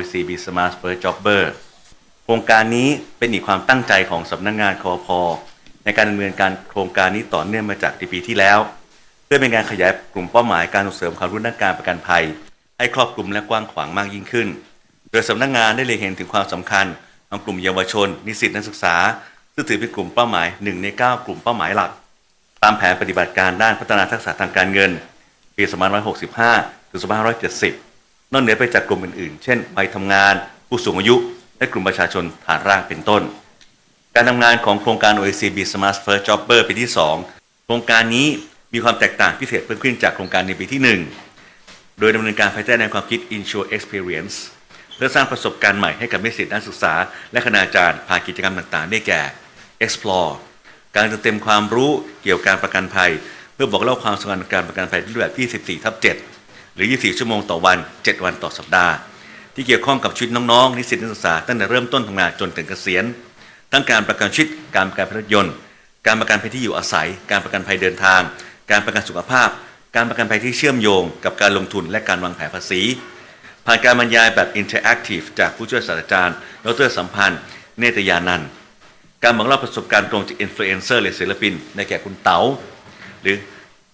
OECB Smart First Jobber โครงการนี้เป็นอีกความตั้งใจของสำนักงานคอพในการดำเนินการโครงการนี้ต่อเนื่องมาจากปีที่แล้ว เพื่อเป็นการขยายกลุ่มเป้าหมายการส่งเสริมความรู้ด้านการประกันภัย ให้ครอบคลุมและกว้างขวางมากยิ่งขึ้น โดยสำนักงานได้เล็งเห็นถึงความสำคัญของกลุ่มเยาวชน นิสิตนักศึกษา ซึ่งถือเป็นกลุ่มเป้าหมาย 1 ใน 9 กลุ่มเป้าหมายหลัก ตามแผนปฏิบัติการด้านพัฒนาทักษะทางการเงิน ปี 2565 ถึง 2570 นอกเหนือไปจากกลุ่มอื่นๆ เช่นวัยทำงาน ผู้สูงอายุ และกลุ่มประชาชนฐานรากเป็นต้น การทำงานของโครงการ OECD Smart First Jobber ปีที่ 2 โครงการนี้มีความแตกต่างพิเศษเพิ่มขึ้นจากโครงการในปีที่ 1 โดยดำเนินการภายใต้แนวความคิด Insure Experience เพื่อสร้างประสบการณ์ใหม่ให้กับนิสิตนักศึกษา และคณาจารย์ผ่านกิจกรรมต่างๆ ได้แก่ Explore การเติมเต็มความรู้เกี่ยวกับการประกันภัย เพื่อบอกเล่าความสำคัญการประกันภัยในรูปแบบที่ 14 ทับ 7 รือ 24 ชั่วโมงต่อวัน 7 วันต่อสัปดาห์ ที่เกี่ยวข้องกับชีวิตน้องๆนิสิตนักศึกษาตั้งแต่เริ่มต้นทำงานจนถึงเกษียณ ทั้งการประกันชีวิตการประกันภัยรถยนต์การประกันภัยที่อยู่อาศัย การประกันภัยเดินทาง การประกันสุขภาพ การประกันภัยที่เชื่อมโยง กับการลงทุนและการวางแผนภาษี ผ่านการบรรยายแบบ Interactive จากผู้ช่วยศาสตราจารย์ ดรสัมพันธ์ เนตยานันท์การบอกเล่าประสบการณ์ตรงจากอินฟลูเอนเซอร์หรือศิลปินในแก่คุณเต๋าหรือ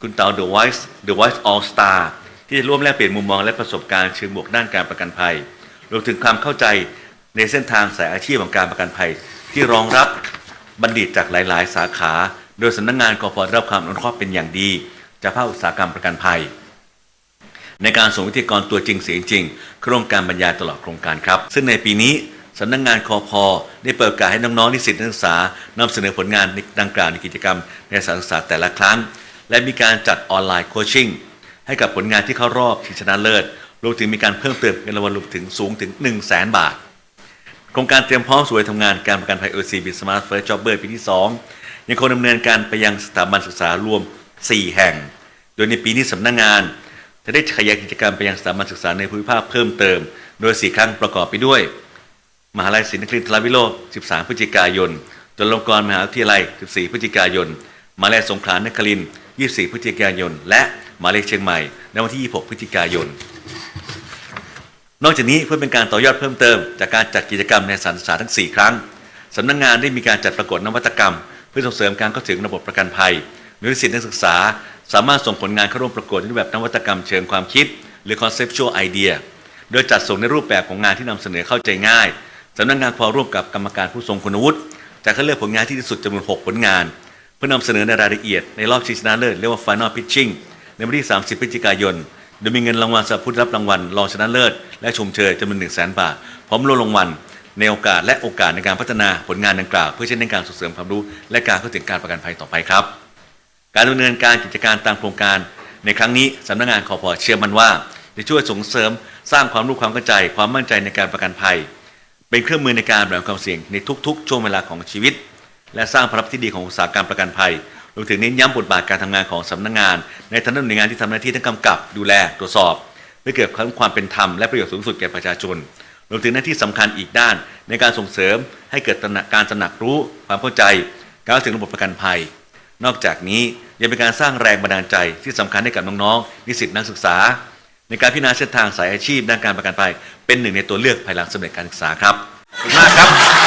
คุณเต๋า The Voice The Voice All Star ที่จะร่วมแลกเปลี่ยนมุมมองและประสบการณ์เชิงบวกด้านการประกันภัย รวมถึงความเข้าใจในเส้นทางสายอาชีพของการประกันภัย ที่รองรับบัณฑิตจากหลาย ๆ สาขา โดยสำนักงานกพได้รับความอนุเคราะห์เป็นอย่างดี จากภาคอุตสาหกรรมประกันภัย ในการส่งวิทยากรตัวจริงเสียงจริงเข้าร่วมการบรรยายตลอดโครงการครับ ซึ่งในปีนี้สำนักงานคอพได้เปิดโอกาสให้น้อง ๆ นิสิตนักศึกษานำเสนอผลงานในดังกล่าวในกิจกรรมในสถานศึกษาแต่ละครั้ง และมีการจัดออนไลน์โคชชิ่ง ให้กับผลงานที่เข้ารอบชิงชนะเลิศรวมถึงมีการเพิ่มเติมเงินรางวัลรวมถึงสูงถึง 1 0 0 0 0แบาท โครงการเตรียมพร้อมสู่วัยทำงานการประกันภัย OCB Smart First Jobber ปีที่ 2 ยังคงดำเนินการไปยังสถาบันศึกษารวม 4 แห่ง โดยในปีนี้สำนักงาน จะได้ขยายกิจกรรมไปยังสถาบันศึกษาในภูมิภาคเพิ่มเติม โดย 4 ครั้งประกอบไปด้วย มหาลัยศรีนครินทรวิโรจน์13 พฤศจิกายนจุฬาลงกรณ์มหาวิทยาลัย 14 พฤศจิกายนมหาลัยสงขลานครินทร์24 พฤศจิกายน และ มหาลัยเชียงใหม่ในวันที่ 26 พฤศจิกายน นอกจากนี้เพื่อเป็นการต่อยอดเพิ่มเติม จากการจัดกิจกรรมในสานศึกษาทั้ง 4 ครั้งสำนักงงานได้มีการจัดประกวดนวัตกรรม เพื่อส่งเสริมการเข้าถึงระบบประกันภัยนิสิตนักศึกษา สามารถส่งผลงานเข้าร่วมประกวดในรูปแบบนวัตกรรมเชิงความคิด หรือ conceptual idea โดยจัดส่งในรูปแบบของงานที่นำเสนอเข้าใจง่ายสำนักงานพอร่วมกับกรรมการผู้ทรงคุณวุฒิจะคัดเลือกผลงานที่ดีสุดจำนวน 6 ผลงาน เพื่อนำเสนอในรายละเอียดในรอบชิงชนะเลิศเรียกว่า final pitching ในวันที่ 30 พฤศจิกายน โดยมีเงินรางวัลสำหรับผู้ได้รับรางวัลรองชนะเลิศ และชมเชยจำนวน1 0 0 0 0 0 บาท พร้อมรางรางวัลในโอกาสและโอกาสในการพัฒนาผลงานดังกล่าว เพื่อใช้ในการส่งเสริมความรู้และการเข้าถึงการประกันภัยต่อไปครับ การดำเนินการกิจการตามโครงการ ในครั้งนี้สำนักงานคอพเชื่อมั่นว่าจะช่วยส่งเสริมสร้างความรู้ความเข้าใจ ความมั่นใจในการประกันภัย เป็นเครื่องมือในการแบ่งความเสี่ยงในทุกๆ ช่วงเวลาของชีวิต และสร้างภาพที่ดีของอุตสาหกรรมประกันภัย รวมถึงเน้นย้ำบทบาทการทำงานของสำนักงาน ในฐานะหน่วยงานที่ทำหน้าที่ทั้งกำกับดูแลตรวจสอบเพื่อเกิดความเป็นธรรมและประโยชน์สูงสุดแก่ประชาชนรวมถึงหน้าที่สำคัญอีกด้าน ในการส่งเสริมให้เกิดตระหนักการตระหนักรู้ความเข้าใจการเข้าถึงระบบประกันภัย นอกจากนี้ยังเป็นการสร้างแรงบันดาลใจที่สำคัญให้กับน้องๆนิสิตนักศึกษา ในการพิจารณาเส้นทางสายอาชีพด้านการประกันภัย เป็นหนึ่งในตัวเลือกภายหลังสำเร็จการศึกษาครับขอบคุณมากครับ